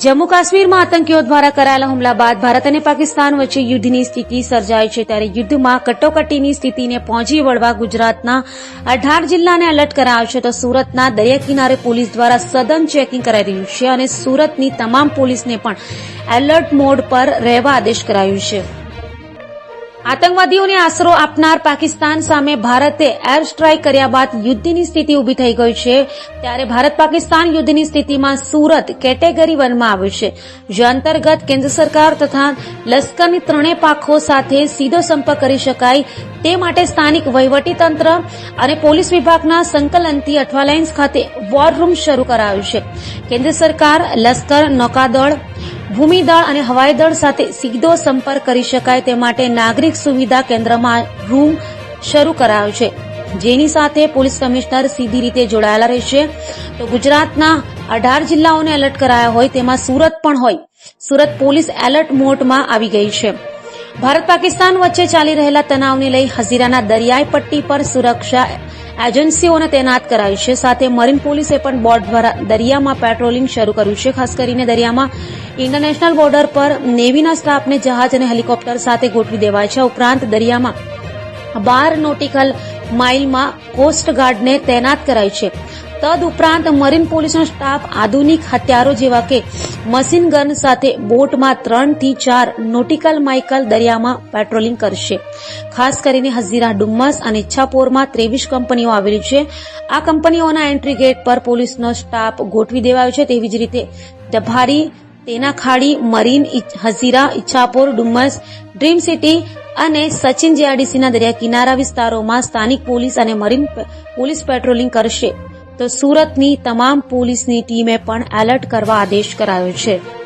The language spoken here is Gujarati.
જમ્મુ કાશ્મીરમાં આતંકીઓ દ્વારા કરાયેલા હુમલા બાદ ભારત અને પાકિસ્તાન વચ્ચે યુદ્ધની સ્થિતિ સર્જાઈ છે ત્યારે યુદ્ધમાં કટોકટીની સ્થિતિને પહોંચી વળવા ગુજરાતના અઢાર જિલ્લાને એલર્ટ કરાયો છે તો સુરતના દરિયા કિનારે પોલીસ દ્વારા સઘન ચેકિંગ કરાઈ રહ્યું છે અને સુરતની તમામ પોલીસને પણ એલર્ટ મોડ પર રહેવા આદેશ કરાયું છે. આતંકવાદીઓને આશરો આપનાર પાકિસ્તાન સામે ભારતે એર સ્ટ્રાઇક કર્યા બાદ યુદ્ધની સ્થિતિ ઊભી થઈ ગઈ છે. ત્યારે ભારત પાકિસ્તાન યુદ્ધની સ્થિતિમાં સુરત કેટેગરી વનમાં આવ્યું છે. જે અંતર્ગત કેન્દ્ર સરકાર તથા લશ્કરની ત્રણેય પાંખો સાથે સીધો સંપર્ક કરી શકાય તે માટે સ્થાનિક વહીવટીતંત્ર અને પોલીસ વિભાગના સંકલનથી અઠવાલાઇન્સ ખાતે વોર રૂમ શરૂ કરાયું છે. કેન્દ્ર સરકાર, લશ્કર, નૌકાદળ ભૂમિદળ અને હવાઈદળ સાથે સીધો સંપર્ક કરી શકાય તે માટે નાગરિક સુવિધા કેન્દ્રમાં રૂમ શરૂ કરાયો છે. જેની સાથે પોલીસ કમિશનર સીધી રીતે જોડાયેલા રહેશે. તો ગુજરાતના અઢાર જિલ્લાઓને એલર્ટ કરાયા હોય તેમાં સુરત પણ હોય. સુરત પોલીસ એલર્ટ મોડમાં આવી ગઈ છે. ભારત પાકિસ્તાન વચ્ચે ચાલી રહેલા તણાવને લઈ હઝીરાના દરિયાઈ પટ્ટી પર સુરક્ષા એજન્સીઓને તૈનાત કરાઈ છે. સાથે મરીન પોલીસે પણ બોટ દ્વારા દરિયામાં પેટ્રોલિંગ શરૂ કર્યું છે. ખાસ કરીને દરિયામાં ઇન્ટરનેશનલ બોર્ડર પર નેવીના સ્ટાફને જહાજ અને હેલિકોપ્ટર સાથે ગોઠવી દેવાય છે. ઉપરાંત દરિયામાં બાર નોટિકલ માઇલમાં કોસ્ટગાર્ડને તૈનાત કરાઈ છે. તદ ઉપરાંત મરીન પોલીસનો સ્ટાફ આધુનિક હથિયારો જેવા કે મશીન ગન સાથે બોટમાં ત્રણથી ચાર નોટિકલ માઇકલ દરિયામાં પેટ્રોલિંગ કરશે. ખાસ કરીને હઝીરા ડુમ્મસ અને છાપોરમાં ત્રેવીસ કંપનીઓ આવેલી છે. આ કંપનીઓના એન્ટ્રી ગેટ પર પોલીસનો સ્ટાફ ગોઠવી દેવાયો છે. તેવી જ રીતે દભારી તેના ખાડી marine Hazira Ichchhapor Dumas, dream city અને સચિન જીઆરડીસીના દરિયા કિનારા વિસ્તારોમાં સ્થાનિક પોલીસ અને મરીન પોલીસ પેટ્રોલિંગ કરશે. તો સુરતની તમામ પોલીસની ટીમે પણ એલર્ટ કરવા આદેશ કરાયો છે.